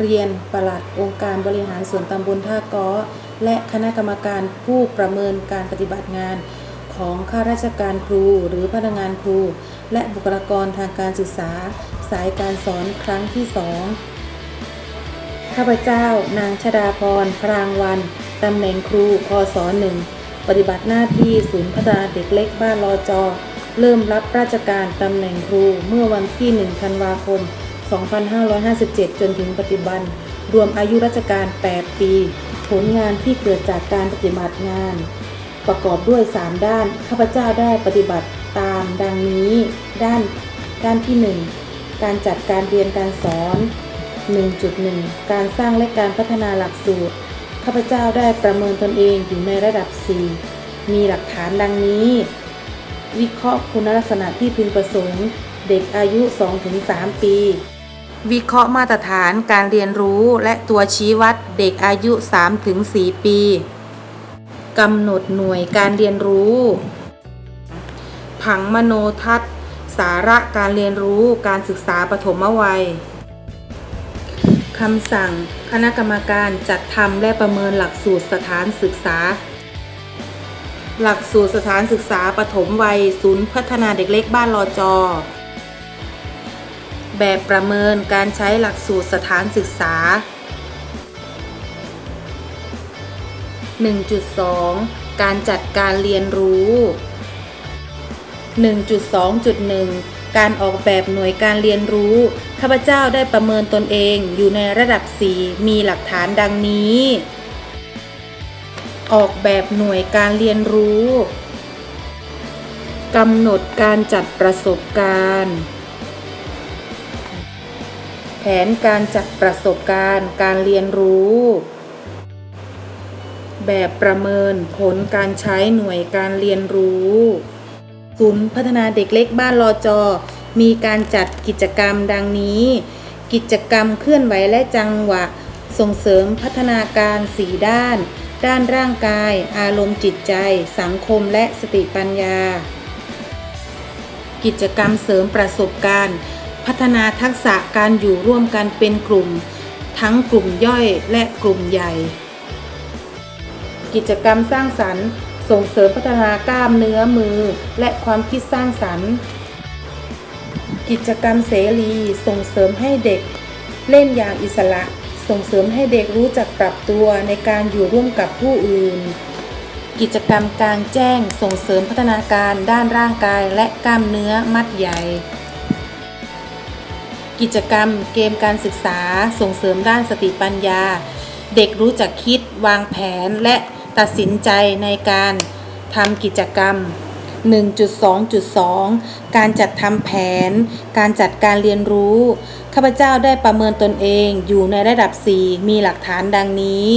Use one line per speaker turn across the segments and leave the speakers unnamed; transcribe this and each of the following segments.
เรียนปลัดองค์การบริหารส่วนตำบลท่าก้อและคณะกรรมการผู้ประเมินการปฏิบัติงานของข้าราชการครูหรือพนักงานครู และบุคลากรทางการศึกษา สายการสอนครั้งที่สองข้าพเจ้านางชดาพรพรางวันตำแหน่งครูพศหนึ่งปฏิบัติหน้าที่ศูนย์พัฒนาเด็กเล็กบ้านรอจอ เริ่มรับราชการตำแหน่งครูเมื่อวันที่ 1 ธันวาคม 2557 จนถึงปัจจุบัน รวมอายุราชการ 8 ปี ผลงานที่เกิดจากการปฏิบัติงาน ประกอบด้วย 3 ด้าน ข้าพเจ้าได้ปฏิบัติตามดังนี้ ด้าน ด้านที่ 1 การจัดการเรียนการสอน 1.1 การสร้างและการพัฒนาหลักสูตร ข้าพเจ้าได้ประเมินตนเองอยู่ในระดับ 4 มีหลักฐานดังนี้ วิเคราะห์คุณลักษณะที่พึงประสงค์ เด็กอายุ 2-3 ปี วิเคราะห์มาตรฐานการเรียนรู้และตัวชี้วัดเด็กอายุ 3-4 ปีกำหนดหน่วยการเรียนรู้ ผังมโนทัศน์ สาระการเรียนรู้การศึกษาปฐมวัยคำสั่งคณะกรรมการจัดทำและประเมินหลักสูตรสถานศึกษา หลักสูตรสถานศึกษาปฐมวัย ศูนย์พัฒนาเด็กเล็กบ้านรอจอ แบบประเมินการใช้หลักสูตรสถานศึกษา 1.2 การจัดการเรียนรู้ 1.2.1 การออกแบบหน่วยการเรียนรู้ ข้าพเจ้าได้ประเมินตนเองอยู่ในระดับ 4 มีหลักฐานดังนี้ ออกแบบหน่วยการเรียนรู้กำหนดการจัดประสบการณ์ นการจัดประสบการณ์การเรียนรู้ แบบประเมินผลการใช้หน่วยการเรียนรู้ศูนย์พัฒนาเด็กเล็กบ้านรอจอ มีการจัดกิจกรรมดังนี้ กิจกรรมเคลื่อนไหวและจังหวะ ส่งเสริมพัฒนาการสีด้าน ด้านร่างกาย อารมณ์จิตใจ สังคมและสติปัญญา กิจกรรมเสริมประสบการณ์ พัฒนาทักษะการอยู่ร่วมกันเป็นกลุ่ม ทั้งกลุ่มย่อยและกลุ่มใหญ่ กิจกรรมสร้างสรรค์ส่งเสริมพัฒนากล้ามเนื้อมือและความคิดสร้างสรรค์ กิจกรรมเสรีส่งเสริมให้เด็ก เล่นอย่างอิสระ ส่งเสริมให้เด็กรู้จักปรับตัวในการอยู่ร่วมกับผู้อื่น กิจกรรมกลางแจ้งส่งเสริมพัฒนาการด้านร่างกายและกล้ามเนื้อมัดใหญ่ กิจกรรม เกมการศึกษา ส่งเสริมด้านสติปัญญา เด็กรู้จักคิด วางแผนและตัดสินใจในการทำกิจกรรม 1.2.2 การจัดทำแผน การจัดการเรียนรู้ ข้าพเจ้าได้ประเมินตนเองอยู่ในระดับ 4 มีหลักฐานดังนี้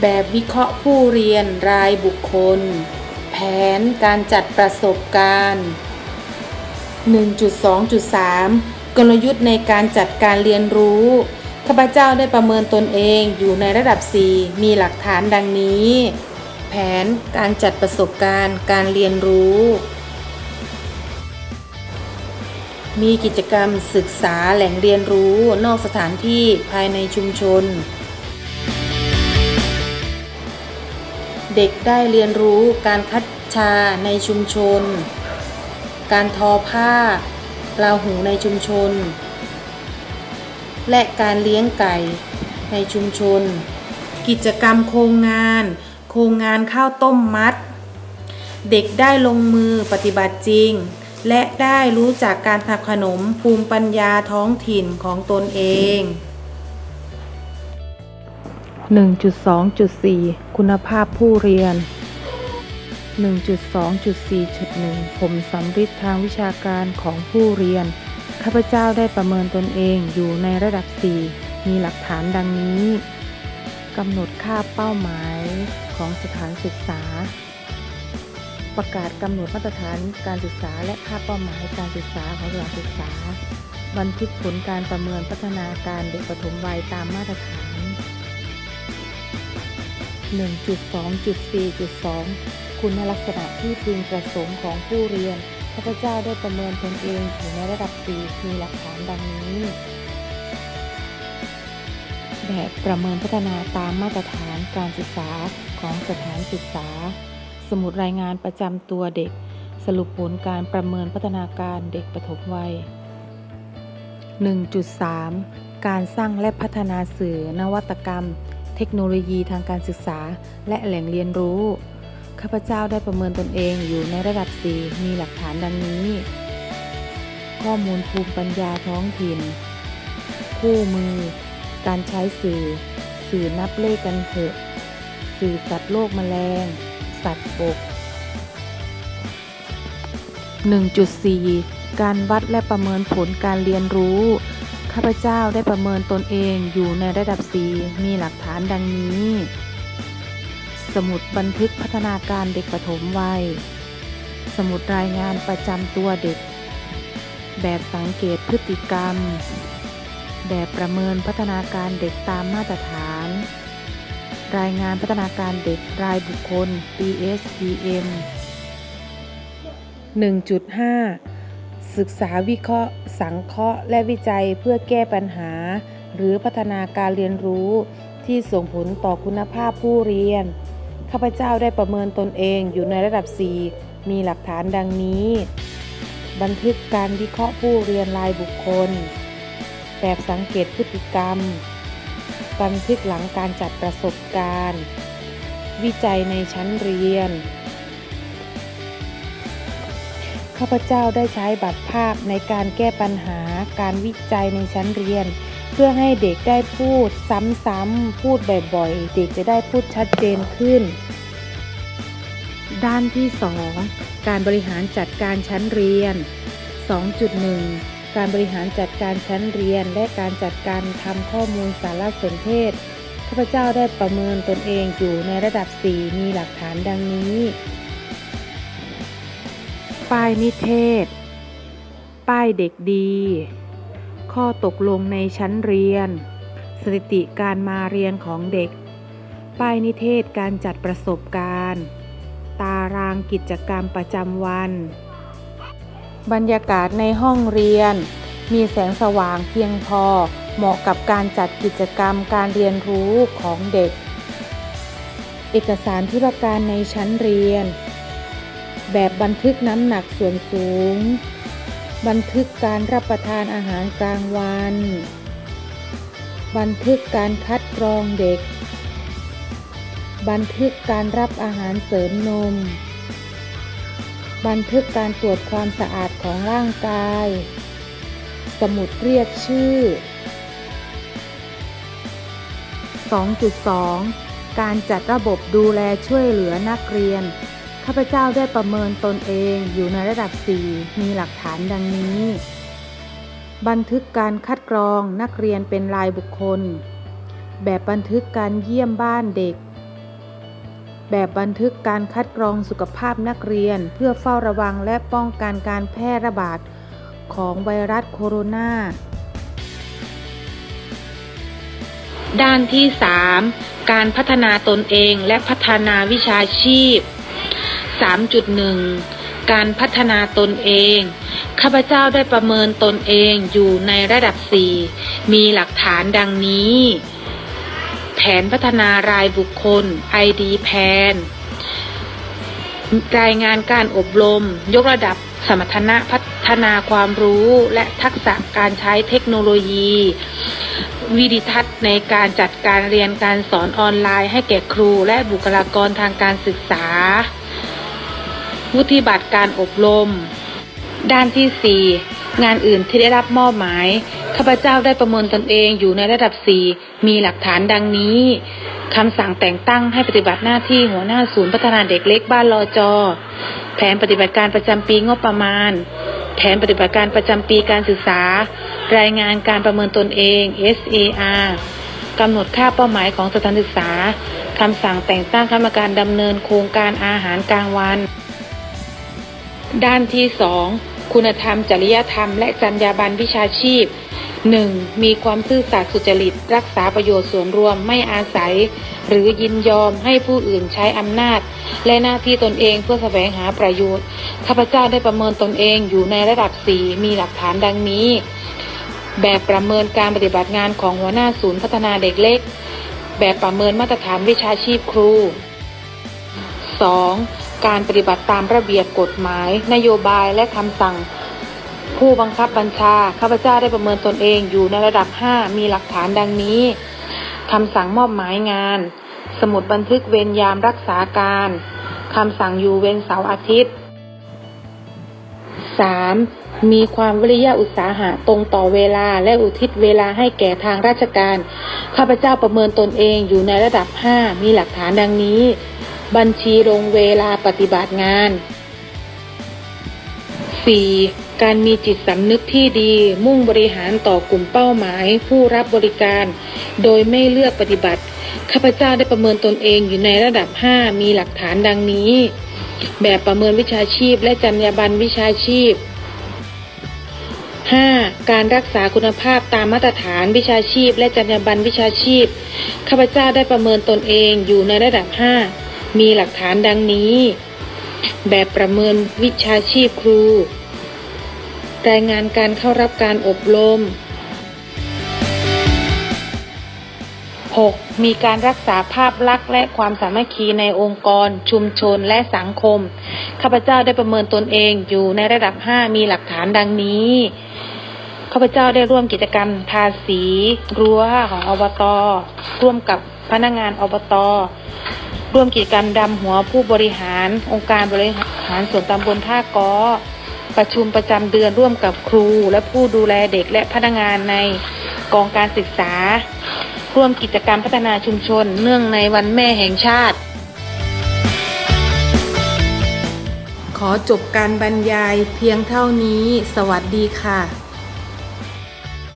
แบบวิเคราะห์ผู้เรียนรายบุคคล แผนการจัดประสบการณ์ 1.2.3 กลยุทธ์ในการจัดการเรียนรู้ ข้าพเจ้าได้ประเมินตนเองอยู่ในระดับ 4 มีหลักฐานดังนี้ แผนการจัดประสบการณ์การเรียนรู้ มีกิจกรรมศึกษาแหล่งเรียนรู้นอกสถานที่ภายในชุมชน เด็กได้เรียนรู้การคัดชาในชุมชน การทอผ้าลาหูในชุมชน และการเลี้ยงไก่ในชุมชน กิจกรรมโครงงาน โครงงานข้าวต้มมัด เด็กได้ลงมือปฏิบัติจริง และได้รู้จักการทำขนมภูมิปัญญาท้องถิ่นของตนเอง 1.2.4 คุณภาพผู้เรียน 1.2.4.1 ผมสำฤทธิ์ทางวิชาการของผู้เรียน ข้าพเจ้าได้ประเมินตนเองอยู่ในระดับ 4 มีหลักฐานดังนี้กำหนดค่าเป้าหมายของสถานศึกษา ประกาศกำหนดมาตรฐานการศึกษา และค่าเป้าหมายการศึกษาของสถานศึกษา บันทึกผลการประเมินพัฒนาการเด็กปฐมวัยตามมาตรฐาน 1.2.4.2 คุณลักษณะที่พึงประสงค์ของผู้เรียนข้าพเจ้าได้ประเมินตนเองอยู่ในระดับ 4 มีหลักฐานดังนี้แบบประเมินพัฒนาตามมาตรฐานการศึกษาของสถานศึกษา สมุดรายงานประจำตัวเด็ก สรุปผลการประเมินพัฒนาการเด็กปฐมวัย 1.3 การสร้างและพัฒนาสื่อนวัตกรรม เทคโนโลยีทางการศึกษา และแหล่งเรียนรู้ ข้าพเจ้าได้ประเมินตนเองอยู่ในระดับ 4 มีหลักฐานดังนี้ ข้อมูลภูมิปัญญาท้องถิ่น คู่มือ การใช้สื่อ สื่อนับเลขกันเถอะ สื่อสัตว์โลกแมลง สัตว์บก 1.4 การวัดและประเมินผลการเรียนรู้ ข้าพเจ้าได้ประเมินตนเองอยู่ในระดับ4มีหลักฐานดังนี้ สมุดบันทึกพัฒนาการเด็กปฐมวัย สมุดรายงานประจำตัวเด็ก แบบสังเกตพฤติกรรม แบบประเมินพัฒนาการเด็กตามมาตรฐาน รายงานพัฒนาการเด็กรายบุคคล PSPM 1.5 ศึกษาวิเคราะห์ สังเคราะห์ และวิจัยเพื่อแก้ปัญหา หรือพัฒนาการเรียนรู้ที่ส่งผลต่อคุณภาพผู้เรียน ข้าพเจ้าได้ประเมินตนเองอยู่ในระดับ 4 มีหลักฐานดังนี้ บันทึกการวิเคราะห์ผู้เรียนรายบุคคล แบบสังเกตพฤติกรรม บันทึกหลังการจัดประสบการณ์ วิจัยในชั้นเรียน ข้าพเจ้าได้ใช้บัตรภาพในการแก้ปัญหาการวิจัยในชั้นเรียน เพื่อให้เด็กได้พูดซ้ำๆพูดบ่อยๆ เด็กจะได้พูดชัดเจนขึ้น ด้านที่ 2 การบริหารจัดการชั้นเรียน 2.1 การบริหารจัดการชั้นเรียน และการจัดการทำข้อมูลสารสนเทศข้าพเจ้าได้ประเมินตนเองอยู่ในระดับ 4 มีหลักฐานดังนี้ ป้ายนิเทศ ป้ายเด็กดี ข้อตกลงในชั้นเรียน สถิติการมาเรียนของเด็ก ป้ายนิเทศการจัดประสบการณ์ ตารางกิจกรรมประจำวัน บรรยากาศในห้องเรียน มีแสงสว่างเพียงพอเหมาะกับการจัดกิจกรรมการเรียนรู้ของเด็ก เอกสารธุรการในชั้นเรียน แบบบันทึกน้ำหนักส่วนสูง บันทึกการรับประทานอาหารกลางวัน บันทึกการคัดกรองเด็ก บันทึกการรับอาหารเสริมนม บันทึกการตรวจความสะอาดของร่างกาย สมุดเรียกชื่อ 2.2 การจัดระบบดูแลช่วยเหลือนักเรียน ข้าพเจ้าได้ประเมินตนเองอยู่ในระดับ 4 มีหลักฐานดังนี้ บันทึกการคัดกรองนักเรียนเป็นรายบุคคล แบบบันทึกการเยี่ยมบ้านเด็ก แบบบันทึกการคัดกรองสุขภาพนักเรียนเพื่อเฝ้าระวังและป้องกันการแพร่ระบาดของไวรัสโคโรนาด้านที่ 3 การพัฒนาตนเองและพัฒนาวิชาชีพ 3.1 การพัฒนาตนเอง ข้าพเจ้าได้ประเมินตนเองอยู่ในระดับ 4 มีหลักฐานดังนี้ แผนพัฒนารายบุคคล ID แผนรายงานการอบรม ยกระดับสมรรถนะพัฒนาความรู้และทักษะการใช้เทคโนโลยี วิดิทัศน์ในการจัดการเรียนการสอนออนไลน์ให้แก่ครูและบุคลากรทางการศึกษา วุฒิบัตรการอบรม ด้านที่ 4 งานอื่นที่ได้รับมอบหมาย ข้าพเจ้าได้ประเมินตนเองอยู่ในระดับ 4 มีหลักฐานดังนี้คำสั่งแต่งตั้งให้ปฏิบัติหน้าที่หัวหน้าศูนย์พัฒนาเด็กเล็กบ้านลอจอ แผนปฏิบัติการประจำปีงบประมาณ แผนปฏิบัติการประจำปีการศึกษา รายงานการประเมินตนเอง SAR กำหนดค่าเป้าหมายของสถานศึกษา คำสั่งแต่งตั้งคณะกรรมการดำเนินโครงการอาหารกลางวัน ด้านที่ 2 คุณธรรม จริยธรรม และจรรยาบรรณวิชาชีพ 1. มีความซื่อสัตย์สุจริต รักษาประโยชน์ส่วนรวมไม่อาศัย หรือยินยอมให้ผู้อื่นใช้อำนาจ และหน้าที่ตนเองเพื่อแสวงหาประโยชน์ ข้าพเจ้าได้ประเมินตนเองอยู่ในระดับ 4 มีหลักฐานดังนี้ แบบประเมินการปฏิบัติงานของหัวหน้าศูนย์พัฒนาเด็กเล็ก แบบประเมินมาตรฐานวิชาชีพครู 2. การปฏิบัติตามระเบียบกฎหมาย นโยบายและคำสั่ง ผู้บังคับบัญชาข้าพเจ้าได้ประเมินตนเองอยู่ในระดับ 5 มีหลักฐานดังนี้คำสั่งมอบหมายงาน สมุดบันทึกเวรยามรักษาการคำสั่งอยู่เว้นเสาร์อาทิตย์ 3. มีความวิริยะอุตสาหะตรงต่อเวลาและอุทิศเวลาให้แก่ทางราชการ ข้าพเจ้าประเมินตนเองอยู่ในระดับ 5 มีหลักฐานดังนี้ บัญชีลงเวลาปฏิบัติงาน 4. การมีจิตสำนึกที่ดี มุ่งบริหารต่อกลุ่มเป้าหมาย ผู้รับบริการ โดยไม่เลือกปฏิบัติ ข้าพเจ้าได้ประเมินตนเองอยู่ในระดับ 5 มีหลักฐานดังนี้ แบบประเมินวิชาชีพและจรรยาบรรณวิชาชีพ 5. การรักษาคุณภาพตามมาตรฐานวิชาชีพ และจรรยาบรรณวิชาชีพ ข้าพเจ้าได้ประเมินตนเองอยู่ในระดับ 5 มีหลักฐานดังนี้ แบบประเมินวิชาชีพครู รายงานการเข้ารับการอบรม 6. มีการรักษาภาพลักษณ์และความสามัคคีในองค์กร ชุมชนและสังคม ข้าพเจ้าได้ประเมินตนเองอยู่ในระดับ 5 มีหลักฐานดังนี้ ข้าพเจ้าได้ร่วมกิจกรรมทาสี รั้วของอบต ร่วมกับพนักงานอบต ร่วมกิจกรรมดำหัวผู้บริหาร องค์การบริหารส่วนตำบลท่าก้อประชุมประจำเดือนร่วมกับครู และผู้ดูแลเด็กและพนักงานในกองการศึกษา ร่วมกิจกรรมพัฒนาชุมชน เนื่องในวันแม่แห่งชาติ ขอจบการบรรยายเพียงเท่านี้ สวัสดีค่ะ